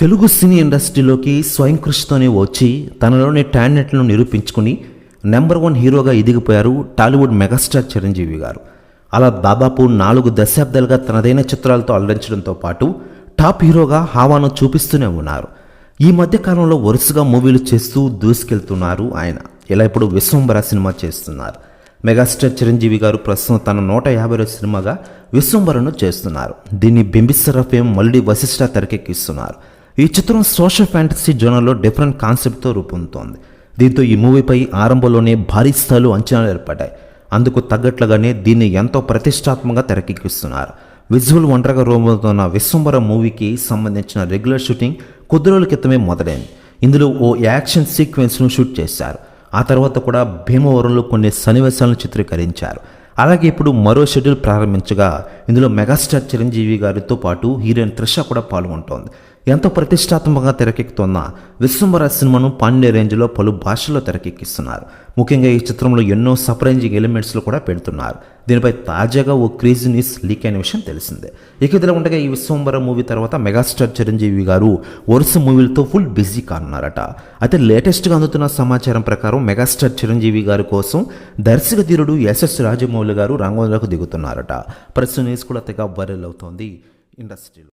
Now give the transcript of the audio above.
తెలుగు సినీ ఇండస్ట్రీలోకి స్వయం కృషితోనే వచ్చి తనలోని టాలెంట్లను నిరూపించుకుని నెంబర్ వన్ హీరోగా ఎదిగిపోయారు టాలీవుడ్ మెగాస్టార్ చిరంజీవి గారు. అలా దాదాపు నాలుగు దశాబ్దాలుగా తనదైన చిత్రాలతో అలరించడంతో పాటు టాప్ హీరోగా హావాను చూపిస్తూనే ఉన్నారు. ఈ మధ్య కాలంలో వరుసగా మూవీలు చేస్తూ దూసుకెళ్తున్నారు ఆయన. ఇలా ఇప్పుడు విశ్వంబర సినిమా చేస్తున్నారు. మెగాస్టార్ చిరంజీవి గారు ప్రస్తుతం తన నూట యాభై రోజు సినిమాగా విశ్వంబరను చేస్తున్నారు. దీన్ని బింబిస్సరఫేం ఫేమ్ మళ్ళీ వశిష్ఠ తెరకెక్కిస్తున్నారు. ఈ చిత్రం సోషల్ ఫ్యాంటసీ జోనర్లో డిఫరెంట్ కాన్సెప్ట్తో రూపొందుతోంది. దీంతో ఈ మూవీపై ఆరంభంలోనే భారీ స్థాయిలో అంచనాలు ఏర్పడ్డాయి. అందుకు తగ్గట్లుగానే దీన్ని ఎంతో ప్రతిష్టాత్మకంగా తెరకెక్కిస్తున్నారు. విజువల్ ఒంటరిగా రూపొందుతున్న విశ్వంబర మూవీకి సంబంధించిన రెగ్యులర్ షూటింగ్ కొద్ది రోజుల క్రితమే మొదలైంది. ఇందులో ఓ యాక్షన్ సీక్వెన్స్ను షూట్ చేశారు. ఆ తర్వాత కూడా భీమవరంలో కొన్ని సన్నివేశాలను చిత్రీకరించారు. అలాగే ఇప్పుడు మరో షెడ్యూల్ ప్రారంభించగా ఇందులో మెగాస్టార్ చిరంజీవి గారితో పాటు హీరోయిన్ త్రిష కూడా పాల్గొంటోంది. ఎంతో ప్రతిష్టాత్మకంగా తెరకెక్కుతున్న విశ్వంబర సినిమాను పాండే రేంజ్లో పలు భాషల్లో తెరకెక్కిస్తున్నారు. ముఖ్యంగా ఈ చిత్రంలో ఎన్నో సర్ప్రైజింగ్ ఎలిమెంట్స్లు కూడా పెడుతున్నారు. దీనిపై తాజాగా ఓ క్రేజీ న్యూస్ లీక్ అయిన విషయం తెలిసిందే. ఇక ఇదిలా ఉండగా ఈ విశ్వంబర మూవీ తర్వాత మెగాస్టార్ చిరంజీవి గారు వరుస మూవీలతో ఫుల్ బిజీ కానున్నారట. అయితే లేటెస్ట్గా అందుతున్న సమాచారం ప్రకారం మెగాస్టార్ చిరంజీవి గారి కోసం దర్శక ధీరుడు ఎస్ఎస్ రాజమౌళి గారు రంగంలోకి దిగుతున్నారట. ప్రస్తుతం న్యూస్ కూడా తెగ వైరల్ అవుతోంది. ఇండస్ట్రీలో